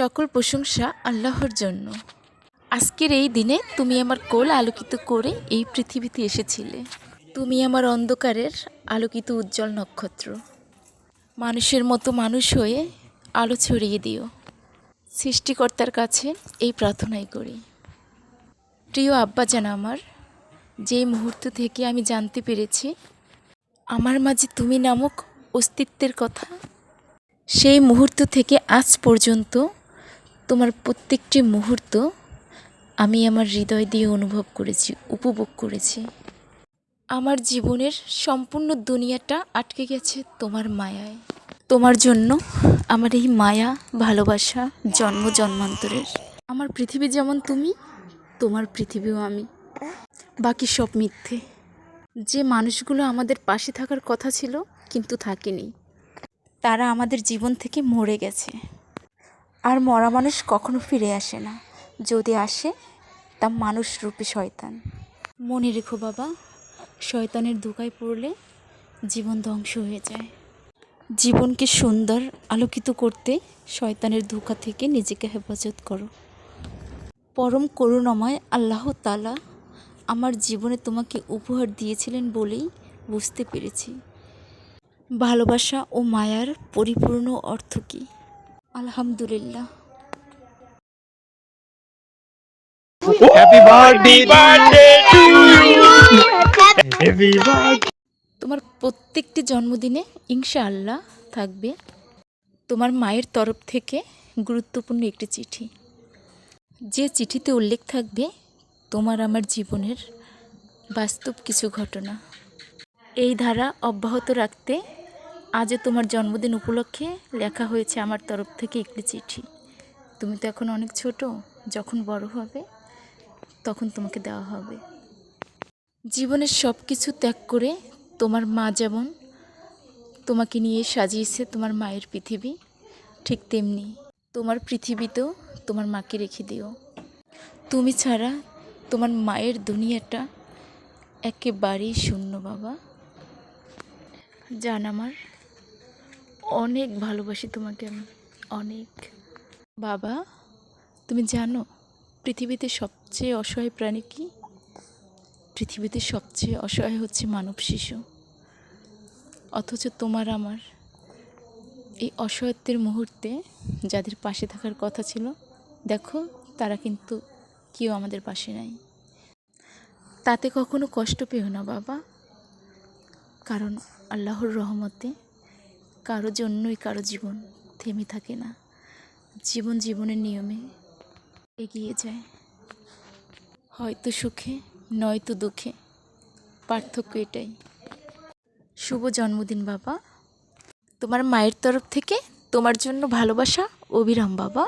সকল প্রশংসা আল্লাহর জন্য। আজকের এই দিনে তুমি আমার কোল আলোকিত করে এই পৃথিবীতে এসেছিলে। তুমি আমার অন্ধকারের আলোকিত উজ্জ্বল নক্ষত্র। মানুষের মতো মানুষ হয়ে আলো ছড়িয়ে দিও। সৃষ্টিকর্তার কাছে এই প্রার্থনাই করি। প্রিয় আব্বা আব্বাজান আমার যেই মুহূর্ত থেকে আমি জানতে পেরেছি, আমার মাঝে তুমি নামক অস্তিত্বের কথা, সেই মুহূর্ত থেকে আজ পর্যন্ত তোমার প্রত্যেকটি মুহূর্ত আমি আমার হৃদয় দিয়ে অনুভব করেছি, উপভোগ করেছি। আমার জীবনের সম্পূর্ণ দুনিয়াটা আটকে গেছে তোমার মায়ায়। তোমার জন্য আমার এই মায়া, ভালোবাসা জন্ম জন্মান্তরের। আমার পৃথিবী যেমন তুমি, তোমার পৃথিবীও আমি। বাকি সব মিথ্যে। যে মানুষগুলো আমাদের পাশে থাকার কথা ছিল, কিন্তু থাকেনি। তারা আমাদের জীবন থেকে মরে গেছে। আর মরা মানুষ কখনো ফিরে আসে না। যদি আসে, তা মানুষ রূপে শয়তান। মনে রেখো বাবা, শয়তানের ধোকায় পড়লে জীবন ধ্বংস হয়ে যায়। জীবনকে সুন্দর আলোকিত করতে শয়তানের ধোকা থেকে নিজেকে হেফাজত করো। পরম করুণাময় আল্লাহ তালা আমার জীবনে তোমাকে উপহার দিয়েছিলেন বলেই বুঝতে পেরেছি। ভালোবাসা ও মায়ার পরিপূর্ণ অর্থ কী? আলহামদুলিল্লাহ। Happy birthday birthday to you happy birthday তোমার প্রত্যেকটি জন্মদিনে ইনশাআল্লাহ থাকবে তোমার মায়ের তরফ থেকে গুরুত্বপূর্ণ একটি চিঠি। যে চিঠিতে উল্লেখ থাকবে তোমার আমার জীবনের বাস্তব কিছু ঘটনা। এই ধারা অব্যাহত রাখতে আজও তোমার জন্মদিন উপলক্ষে লেখা হয়েছে আমার তরফ থেকে একটি চিঠি। তুমি তো এখন অনেক ছোট, যখন বড় হবে, তখন তোমাকে দেওয়া হবে। জীবনের সব কিছু ত্যাগ করে তোমার মা যেমন তোমাকে নিয়ে সাজিয়েছে তোমার মায়ের পৃথিবী, ঠিক তেমনি তোমার পৃথিবীতেও তোমার মাকে রেখে দিও। তুমি ছাড়া তোমার মায়ের দুনিয়াটা একেবারেই শূন্য, বাবা। জান আমার। অনেক ভালোবাসি তোমাকে আমি, অনেক। বাবা, তুমি জানো, পৃথিবীতে সবচেয়ে অসহায় প্রাণী কি? পৃথিবীতে সবচেয়ে অসহায় হচ্ছে মানব শিশু। অথচ তোমার আমার এই অসহায়ত্বের মুহূর্তে যাদের পাশে থাকার কথা ছিল, দেখো, তারা কিন্তু কেউ আমাদের পাশে নাই। তাতে কখনো কষ্ট পেও না বাবা। কারণ আল্লাহর রহমতে কারও জন্যই কারও জীবন থেমে থাকে না। জীবন জীবনের নিয়মে এগিয়ে যায়। হয়তো সুখে, নয়তো দুঃখে। পার্থক্য এটাই। শুভ জন্মদিন, বাবা। তোমার মায়ের তরফ থেকে তোমার জন্য ভালোবাসা, অবিরাম, বাবা।